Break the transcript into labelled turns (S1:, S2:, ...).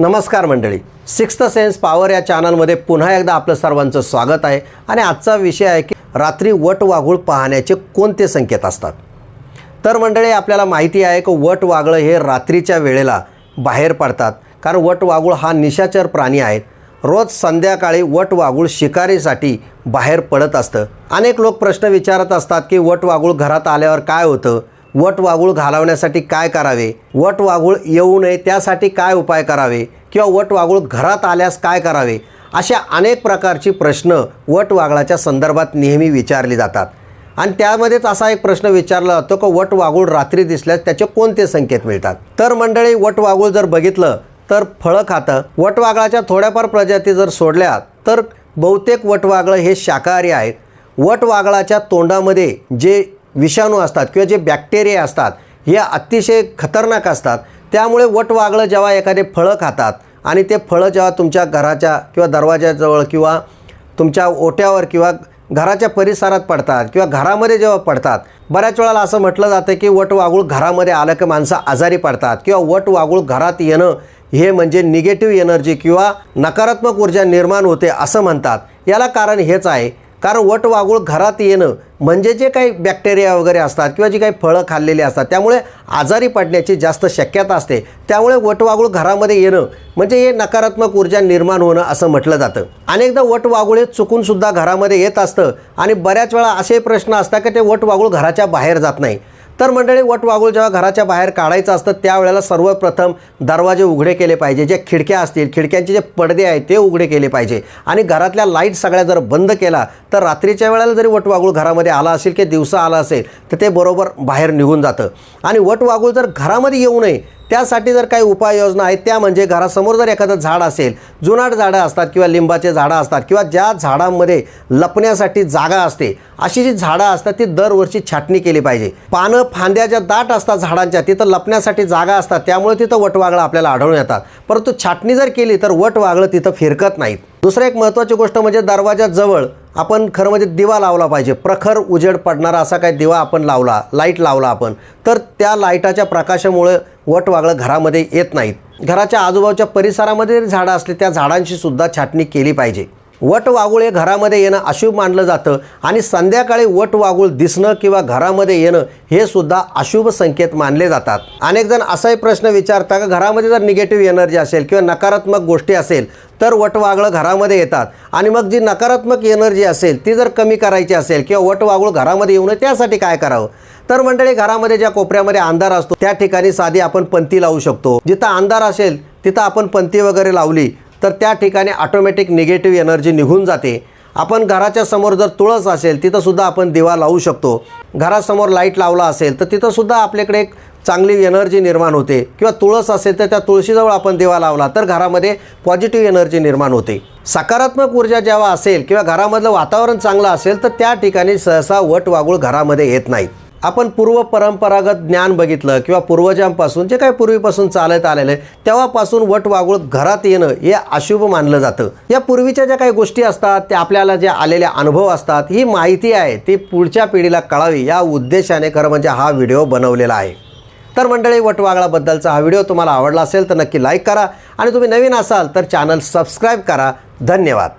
S1: नमस्कार मंडळी. Sixth sense power या चॅनलमध्ये पुन्हा एकदा आपलं सर्वांचं स्वागत आहे आणि आजचा विषय आहे की रात्री वट वाघूळ पाहण्याचे कोणते संकेत असतात? तर मंडळी आपल्याला माहिती आहे की वट वागळं हे रात्रीच्या वेळेला बाहेर पडतात. कारण वट वाघूळ हा निशाचर प्राणी आहेत. रोज संध्याकाळी वट वाघूळ शिकारीसाठी बाहेर पडत असतं. अनेक लोक प्रश्न विचारत असतात की वट वाघूळ घरात आल्यावर काय होतं? वट वाघूळ घालवण्यासाठी काय करावे? वट वाघूळ येऊ नये त्यासाठी काय उपाय करावे? किंवा वट वाघूळ घरात आल्यास काय करावे? अशा अनेक प्रकारची प्रश्न वट वाघळाच्या संदर्भात नेहमी विचारली जातात. आणि त्यामध्येच असा एक प्रश्न विचारला जातो की वट वाघूळ रात्री दिसल्यास त्याचे कोणते संकेत मिळतात? तर मंडळी वट वाघूळ जर बघितलं तर फळं खातं. वटवागळाच्या थोड्याफार प्रजाती जर सोडल्या तर बहुतेक वटवागळं हे शाकाहारी आहेत. वटवागळाच्या तोंडामध्ये जे विषाणू असतात किंवा जे बॅक्टेरिया असतात हे अतिशय खतरनाक असतात. त्यामुळे वटवागळं जेव्हा एखादे फळं खातात आणि ते फळं जेव्हा तुमच्या घराच्या किंवा दरवाजाजवळ किंवा तुमच्या ओट्यावर किंवा घराच्या परिसरात पडतात किंवा घरामध्ये जेव्हा पडतात बऱ्याच वेळाला असं म्हटलं जातं की वटवागूळ घरामध्ये आलं की माणसं आजारी पडतात किंवा वटवागूळ घरात येणं हे म्हणजे निगेटिव्ह एनर्जी किंवा नकारात्मक ऊर्जा निर्माण होते असं म्हणतात. याला कारण हेच आहे कारण वट घरात येणं म्हणजे जे काही बॅक्टेरिया वगैरे असतात किंवा जी काही फळं खाल्लेली असतात त्यामुळे आजारी पडण्याची जास्त शक्यता असते. त्यामुळे वटवाघूळ घरामध्ये येणं म्हणजे हे नकारात्मक ऊर्जा निर्माण होणं असं म्हटलं जातं. अनेकदा वटवाघूळ हे चुकूनसुद्धा घरामध्ये येत असतं आणि बऱ्याच वेळा असे प्रश्न असतात की ते वटवाघूळ घराच्या बाहेर जात नाही. तर मंडळी वटवाघूळ जेव्हा घराच्या बाहेर काढायचं असतं त्यावेळेला सर्वप्रथम दरवाजे उघडे केले पाहिजे. ज्या खिडक्या असतील खिडक्यांचे जे पडदे आहेत ते उघडे केले पाहिजे. आणि घरातल्या लाइट सगळ्या जर बंद केला तर रात्रीच्या वेळेला जरी वटवागुळ घरामध्ये आला असेल की दिवसा आला असेल तर ते बरोबर बाहेर निघून जातं. आणि वटवागुळ जर घरामध्ये येऊ नये त्यासाठी जर काही उपाययोजना आहेत त्या म्हणजे घरासमोर जर एखादं झाड असेल जुनाट झाडं असतात किंवा लिंबाचे झाडं असतात किंवा ज्या झाडांमध्ये लपण्यासाठी जागा असते अशी जी झाडं असतात ती दरवर्षी छाटणी केली पाहिजे. पानं फांद्या ज्या दाट असतात झाडांच्या तिथं लपण्यासाठी जागा असतात त्यामुळे तिथं वटवागळं आपल्याला आढळून येतात. परंतु छाटणी जर केली तर वटवागळं तिथं फिरकत नाहीत. दुसरं एक महत्त्वाची गोष्ट म्हणजे दरवाजाजवळ आपण खरं म्हणजे दिवा लावला पाहिजे. प्रखर उजेड पडणारा असा काही दिवा आपण लावला लाइट लावला आपण तर त्या लाईटाच्या प्रकाशामुळे वटवागळं घरामध्ये येत नाहीत. घराच्या आजूबाजूच्या परिसरामध्ये झाडं असली त्या झाडांची सुद्धा छाटणी केली पाहिजे. वट वागुळ हे घरामध्ये येणं अशुभ मानलं जातं आणि संध्याकाळी वट वागुळ दिसणं किंवा घरामध्ये येणं हे सुद्धा अशुभ संकेत मानले जातात. अनेक जण असाही प्रश्न विचारता का घरामध्ये जर निगेटिव्ह एनर्जी असेल किंवा नकारात्मक गोष्टी असेल तर वटवागळं घरामध्ये येतात. आणि मग जी नकारात्मक एनर्जी असेल ती जर कमी करायची असेल किंवा वटवागुळ घरामध्ये येऊ नये त्यासाठी काय करावं? तर मंडळी घरामध्ये ज्या कोपऱ्यामध्ये अंधार असतो त्या ठिकाणी साधी आपण पंथी लावू शकतो. जिथं अंधार असेल तिथं आपण पंथी वगैरे लावली तर त्या ठिकाणी ऑटोमॅटिक निगेटिव्ह एनर्जी निघून जाते. आपण घराच्या समोर जर तुळस असेल तिथंसुद्धा आपण दिवा लावू शकतो. घरासमोर लाइट लावला असेल तर तिथंसुद्धा आपल्याकडे एक चांगली एनर्जी निर्माण होते. किंवा तुळस असेल तर त्या तुळशीजवळ आपण दिवा लावला तर घरामध्ये पॉझिटिव्ह एनर्जी निर्माण होते. सकारात्मक ऊर्जा जेव्हा असेल किंवा घरामधलं वातावरण चांगलं असेल तर त्या ठिकाणी सहसा वट वागूळ घरामध्ये येत नाहीत आपण पूर्व परंपरागत ज्ञान बघितलं किंवा पूर्वजांपासून जे काही पूर्वीपासून चालत आलेलं आहे तेव्हापासून वट वागूळ घरात येणं हे अशुभ मानलं जातं. या पूर्वीच्या ज्या काही गोष्टी असतात त्या आपल्याला जे आलेले अनुभव असतात ही माहिती आहे ती पुढच्या पिढीला कळावी या उद्देशाने खरं म्हणजे हा व्हिडिओ बनवलेला आहे. तर मंडळी वटवागळाबद्दलचा हा व्हिडिओ तुम्हाला आवडला असेल तर नक्की लाईक करा आणि तुम्ही नवीन असाल तर चॅनल सबस्क्राईब करा. धन्यवाद.